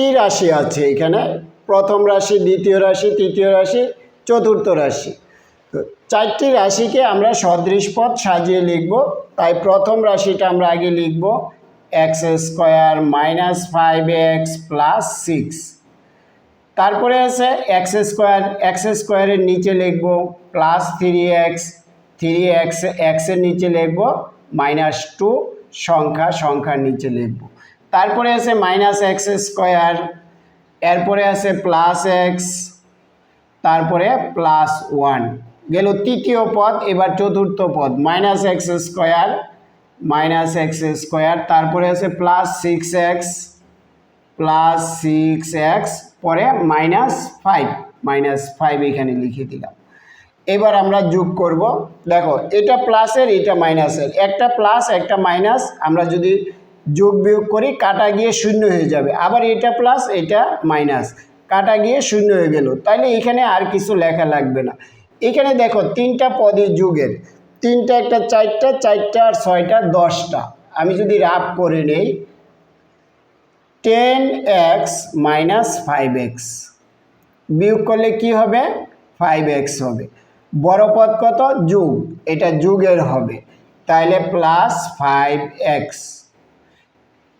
চারটি রাশি আছে এখানে। প্রথম রাশি, দ্বিতীয় রাশি, তৃতীয় রাশি, চতুর্থ রাশি। তো চারটি রাশিকে আমরা সদৃশ পদ সাজিয়ে লিখব। তাই প্রথম রাশিটা আমরা আগে লিখব। X square minus five x plus six তারপরে আছে এক্স স্কোয়ার এক্স স্কোয়ারের নিচে লিখব। Plus three x three x এক্সের নিচে লিখব। মাইনাস টু সংখ্যা, সংখ্যার নিচে লিখব। তারপরে আছে মাইনাস এক্স স্কোয়ার এরপরে আছে প্লাস এক্স তারপরে প্লাস ওয়ান গেল তৃতীয় পদ, এবার চতুর্থ পদ minus x square minus x square তারপরে আছে plus six x plus six x পরে মাইনাস ফাইভ মাইনাস ফাইভ এখানে লিখে দিলাম। এবার আমরা যোগ করব। দেখো, এটা প্লাসের এটা মাইনাসের একটা প্লাস একটা মাইনাস আমরা যদি যোগ বিয়োগ করি, কাটা গিয়ে শূন্য হয়ে যাবে। আবার এটা প্লাস এটা মাইনাস কাটা গিয়ে শূন্য হয়ে গেল। তাইলে এখানে আর কিছু লেখা লাগবে না। এখানে দেখো, তিনটা পদই যুগের। তিনটা একটা চারটা চারটা আর ছয়টা দশটা। আমি যদি রাফ করে নেই, ten x minus five x. বিয়োগ করলে কি হবে? ফাইভ এক্স হবে। বড় পদ কত? যুগ। এটা যুগের হবে। তাইলে প্লাস ফাইভ এক্স।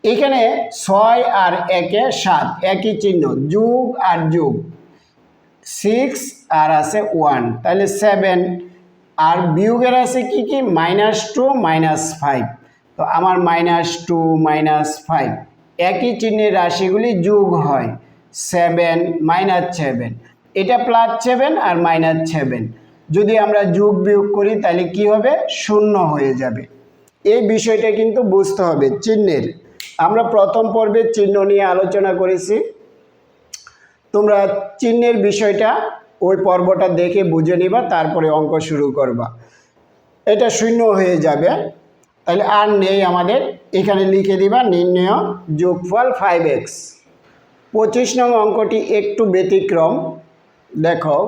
এখানে ছয় আর একে সাত, একই চিহ্ন, যুগ আর যুগ। সিক্স আর আছে ওয়ান তাহলে সেভেন আর বিয়োগের আছে কি কি? মাইনাস টু মাইনাস ফাইভ তো আমার মাইনাস টু মাইনাস ফাইভ একই চিহ্নের রাশিগুলি যোগ হয়। সেভেন মাইনাস সেভেন এটা প্লাস সেভেন আর মাইনাস সেভেন যদি আমরা যোগ বিয়োগ করি, তাহলে কি হবে? শূন্য হয়ে যাবে। এই বিষয়টা কিন্তু বুঝতে হবে। চিহ্নের আমরা প্রথম পর্বে চিহ্ন নিয়ে আলোচনা করেছি। তোমরা চিহ্নের বিষয়টা ওই পর্বটা দেখে বুঝে নিবা, তারপরে অঙ্ক শুরু করবা। এটা শূন্য হয়ে যাবে। তাহলে আর নেই আমাদের। এখানে লিখে দিবা, নির্ণয় যোগফল ফাইভ এক্স পঁচিশ নং অঙ্কটি একটু ব্যতিক্রম। দেখো,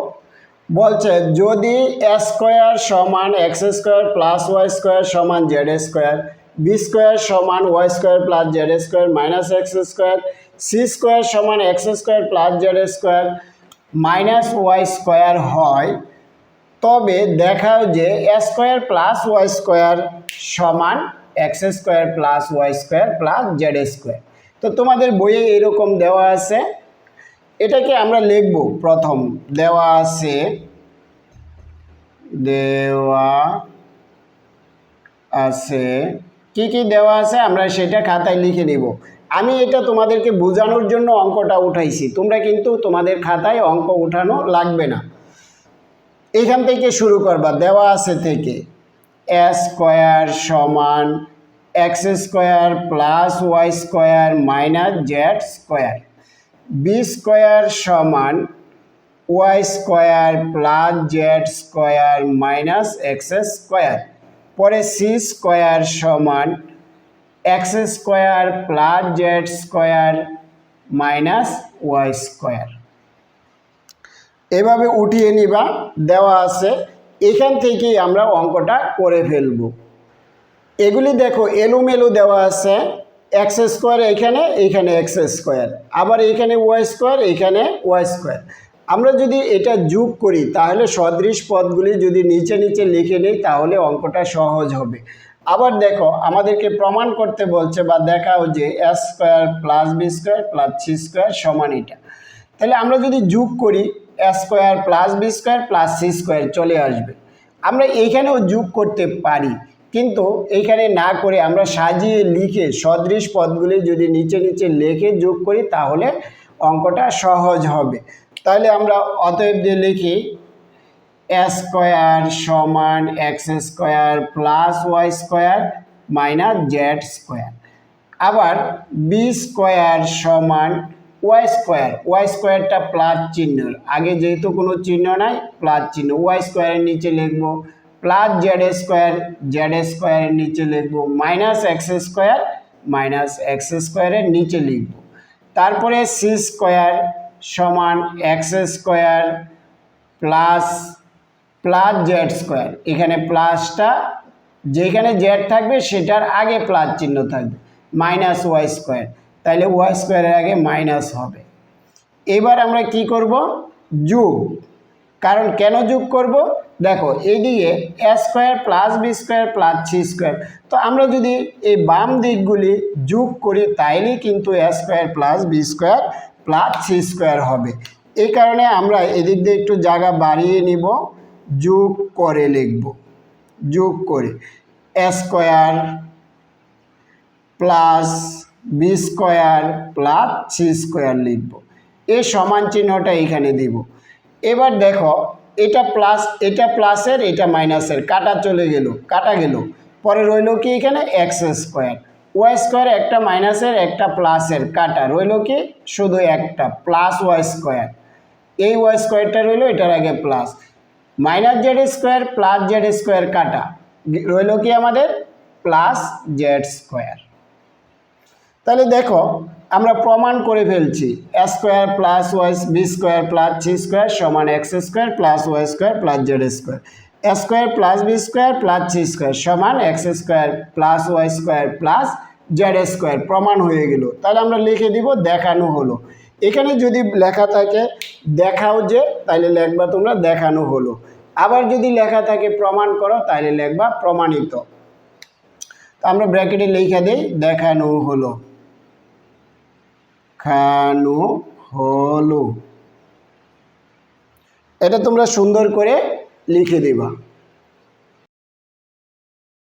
বলছে যদি স্কোয়ার সমান x square plus y square সমান জেড স্কোয়ার বি স্কোয়ার সমান y square plus z square minus x square c square সমান x square plus z square minus y square হয়। তবে দেখাও যে স্কোয়ার প্লাস ওয়াই স্কোয়ার সমান x square plus y square plus z square তো তোমাদের বইয়ে এরকম দেওয়া আছে। এটাকে আমরা লিখব প্রথম। দেওয়া আছে দেওয়া আছে কি কি দেওয়া আছে আমরা সেটা খাতায় লিখে নিব। আমি এটা তোমাদেরকে বোঝানোর জন্য অঙ্কটা উঠাইছি। তোমরা কিন্তু তোমাদের খাতায় অঙ্ক উঠানো লাগবে না। এখান থেকে শুরু করবা। দেওয়া আছে থেকে স্কোয়ার সমান x square plus y square minus z square. B square সমান y square plus z square minus x square. পরে সি স্কোয়ার সমান x square plus z square minus y square এভাবে উঠিয়ে নিবা, দেওয়া আছে। এখান থেকেই আমরা অঙ্কটা করে ফেলব। এগুলি দেখো, এলোমেলো দেওয়া আছে। এক্স স্কোয়ার এখানে এইখানে এক্স স্কোয়ার আবার এখানে ওয়াই স্কোয়ার এখানে ওয়াই স্কোয়ার আমরা যদি এটা যোগ করি, তাহলে সদৃশ পদগুলি যদি নিচে নিচে লিখে নিই, তাহলে অঙ্কটা সহজ হবে। আবার দেখো, আমাদেরকে প্রমাণ করতে বলছে বা দেখাও যে S square plus b square plus c square সমান এটা। তাহলে আমরা যদি যোগ করি a square plus b square plus c square চলে আসবে। আমরা এইখানেও যোগ করতে পারি, কিন্তু এইখানে না করে আমরা সাজিয়ে লিখে সদৃশ পদগুলি যদি নিচে নিচে লিখে যোগ করি, তাহলে অঙ্কটা সহজ হবে। তাহলে আমরা অতএব দিয়ে লিখি স্কোয়ার সমান x square plus y square minus z square আবার বি স্কোয়ার সমান ওয়াই স্কোয়ার ওয়াই স্কোয়ারটা প্লাস চিহ্ন। আগে যেহেতু কোনো চিহ্ন নাই প্লাস চিহ্ন। ওয়াই স্কোয়ারের নিচে লিখব প্লাস জেড স্কোয়ার জেড স্কোয়ারের নিচে লিখব minus x square minus x স্কোয়ারের নিচে লিখব। তারপরে সি স্কোয়ার সমান x square plus plus z square এখানে প্লাসটা যেখানে জেড থাকবে সেটার আগে প্লাস চিহ্ন থাকবে মাইনাস ওয়াই স্কোয়ার তাহলে ওয়াই স্কোয়ারের আগে মাইনাস হবে। এবার আমরা কি করব? যোগ। কারণ কেন যোগ করব? দেখো এইদিকে a square plus b square plus c square তো আমরা যদি এই বাম দিকগুলি যোগ করি, তাইলেই কিন্তু a square plus b square plus c square হবে। এই কারণে আমরা এদিক দিয়ে একটু জায়গা বাড়িয়ে নিব, যোগ করে লিখব। যোগ করে a square plus b square plus c square লিখব। এই সমান চিহ্নটা এখানে দিব। এবার দেখো, এটা প্লাস, এটা প্লাসের, এটা মাইনাসের, কাটা চলে গেল, কাটা গেল। পরে রইল কি এখানে? X square. ওয়াই স্কোয়ার একটা মাইনাসের, একটা প্লাসের কাটা। রইল কি? শুধু একটা, প্লাস ওয়াই স্কোয়ার। এই ওয়াই স্কোয়ারটা রইল এটার আগে plus. Minus z square, plus z square কাটা। রইল কি আমাদের? Plus z square. তাহলে দেখো, আমরা প্রমাণ করে ফেলছি। Square plus y, b square plus c square সমান x square plus y square plus z square. Square plus b square plus c square সমান x square plus y square plus z square প্রমাণ হয়ে গেল। তাহলে আমরা লিখে দিব দেখানো হলো। এখানে যদি লেখা থাকে দেখাও যে, তাহলে লেখবা তোমরা দেখানো হলো। আবার যদি লেখা থাকে প্রমাণ করো, তাহলে লেখবা প্রমাণিত। তো আমরা ব্র্যাকেটে লিখে দিই দেখানো হলো। খানো হলো। এটা তোমরা সুন্দর করে লিখে দেবা